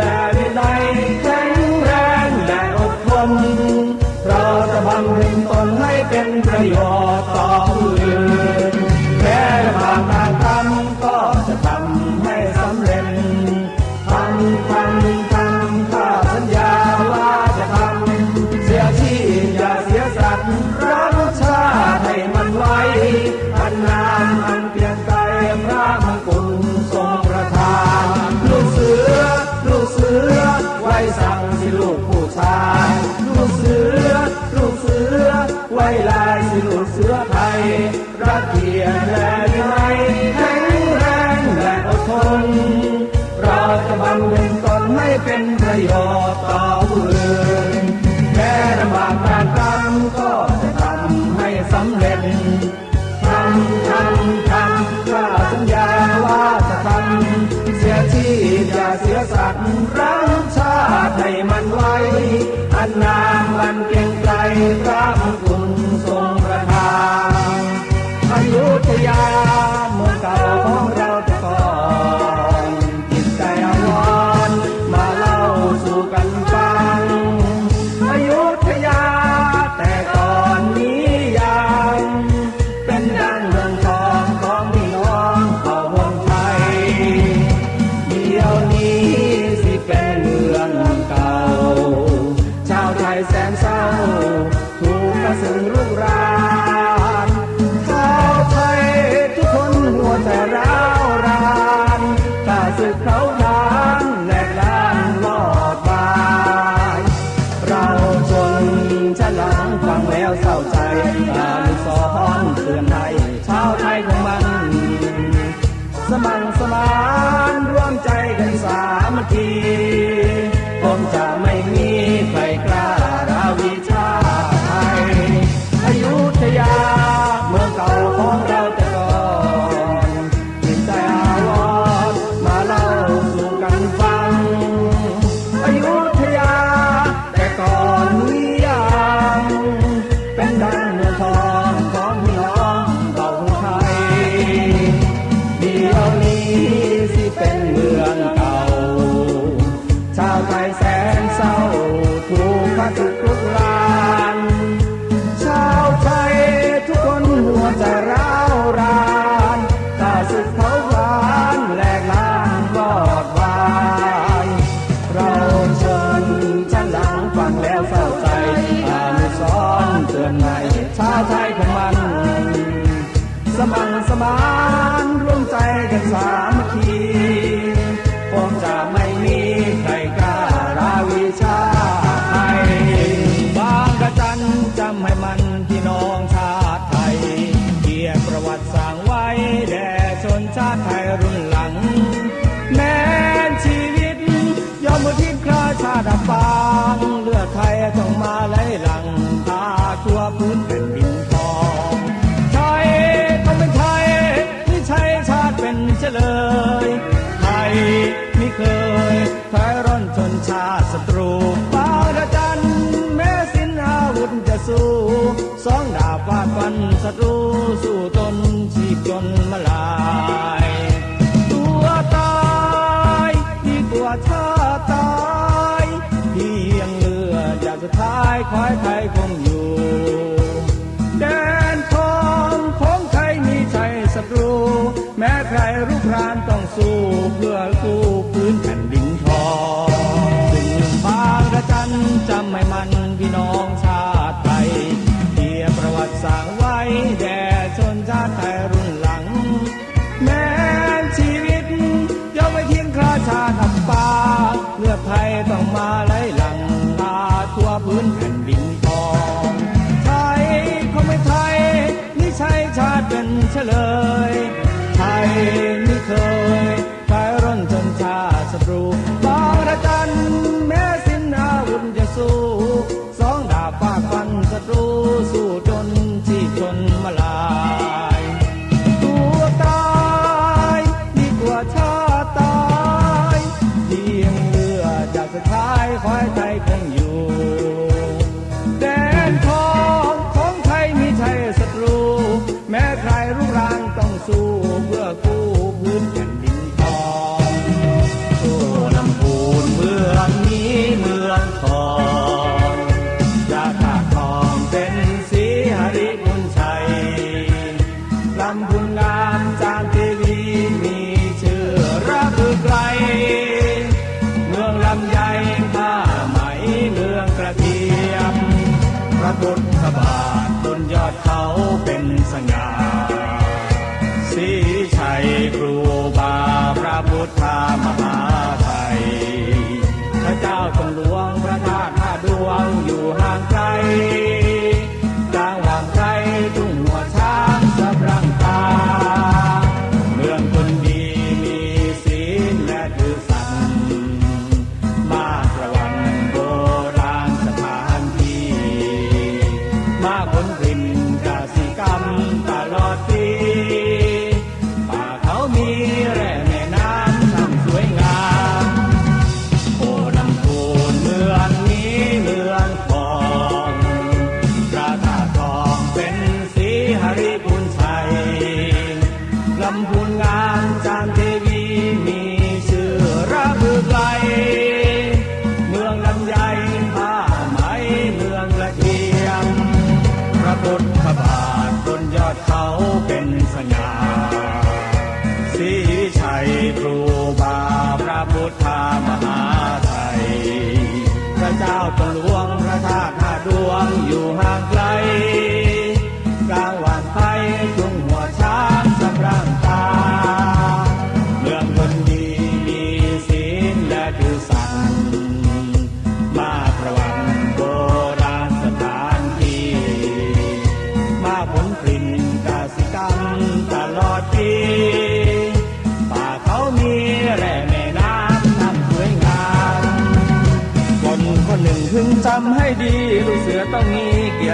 รั น ต้องมาไหลหลังพาตัวเพื่อ ปิ่นทองไทยเขาไม่ไทยนี่ใช่ชาติเป็นเฉลยไทยไม่เคย my one.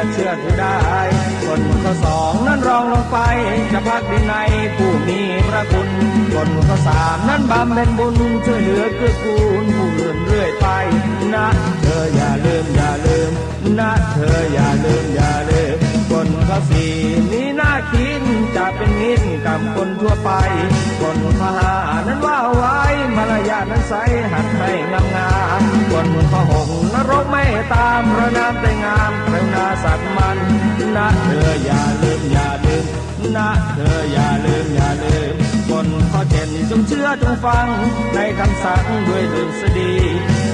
จะเชื่อถือได้คนข้อสองนั้นรองลงไป จะพักดีในผู้มีพระคุณคนข้อสามนั้นบำเพ็ญบุญช่วยเหลือเกื้อกูลผู้อื่นเรื่อยไป นะเธออย่าลืมอย่าลืม นะเธออย่าลืมอย่าลืมคนข้อสี่นี้น่าคิดจะเป็นมิตรกับคนทั่วไป คนข้อห้านั้นว่าไว้มารยาทนั้นใสหัดให้งามงามคนข้อห รกไม่ตามพระนามแต่งามพระนาสักมันนะเธออย่าลืมอย่าลืมนะเธออย่าลืมอย่าลืมคนข้อเจ็ดจงเชื่อจงฟังในคำสั่งด้วยลืมสดี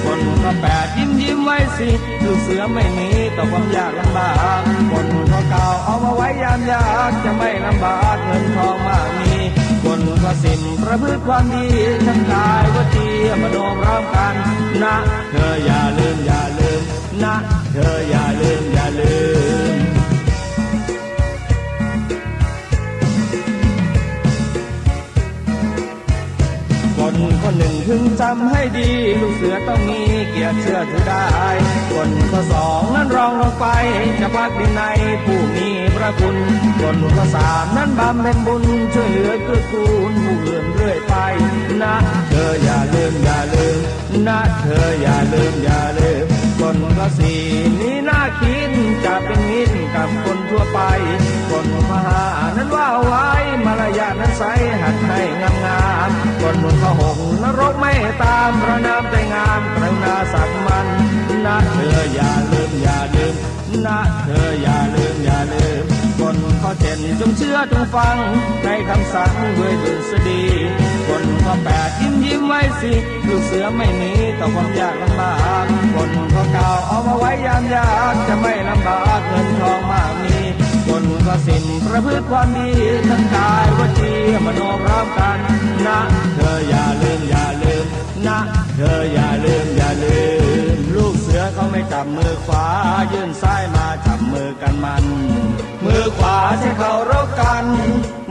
คนข้อแปดยิ้มยิ้มไว้สิลูกเสือไม่หนีต่อความยากลำบากคนข้อเก้าเอามาไว้ยามยากจะไม่ลำบากเงินทองมากมี นต์ว่าสิ่งประพฤติความดีทั้งกายวจีมโนร้มกันนะ เธออย่าลืมอย่าลืมนะ เธออย่าลืมอย่าลืม คนหนึ่งพึงจำให้ดี ลูกเสือต้องมีเกียรติเชื่อถือได้คนข้อสองนั้นรองลงไป จะพักดินในผู้มีพระคุณคนข้อสามนั้นบำเพ็ญบุญช่วยเหลือเกื้อกูลผู้อื่นเรื่อยไป นะ เธออย่าลืมอย่าลืม นะ เธออย่าลืมอย่าลืม คนข้อสี่นี้น่าคิดจะเป็นมิตรกับคนทั่วไป คนมหานั้นว่าไว้มารยาทนั้นใสหัดให้งามงามคนบนข้อหงนรกไม่ตามพระนามใจงามกรุณาสัตว์มันนะเธออย่าลืมอย่าลืมนะเธออย่าลืมอย่าลืม คนข้อเจ็ดจงเชื่อจงฟังในคำสั่งด้วยดุษฎีคนข้อแปดยิ้มยิ้มไว้สิลูกเสือไม่หนีต่อความยากลำบากคนข้อเก้าเอามาไว้ยามยากจะไม่ลำบากเงินทองมากมีคนข้อสิบประพฤติความดีทั้งกายวจีมโนพร้อมกันนะ เธออย่าลืมอย่าลืมนะ เธออย่าลืมอย่าลืม ไม่จับมือขวา ยื่นซ้ายมาจับมือกันมัน มือขวาใช้เขารบกัน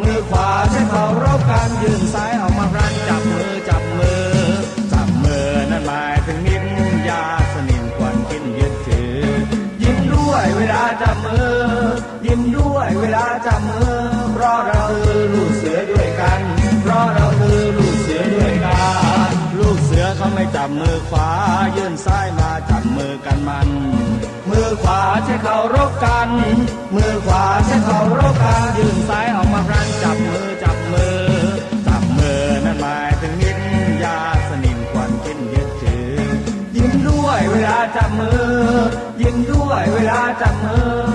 มือขวาใช้เขารบกัน ยื่นซ้ายออกมาพรันจับมือจับมือ จับมือนั่นหมายถึงมิตรญาสนิทควรกินยึดถือ ยิ้มด้วยเวลาจับมือ ยิ้มด้วยเวลาจับมือ ขวาใช้เขารบกัน มือขวาใช้เขารบกันยืนซ้ายออกมาพรันจับมือจับมือ จับมือนั่นหมายถึงมิตรยาสนิมควรกินยึดถือ ยิ้มด้วยเวลาจับมือ ยิ้มด้วยเวลาจับมือ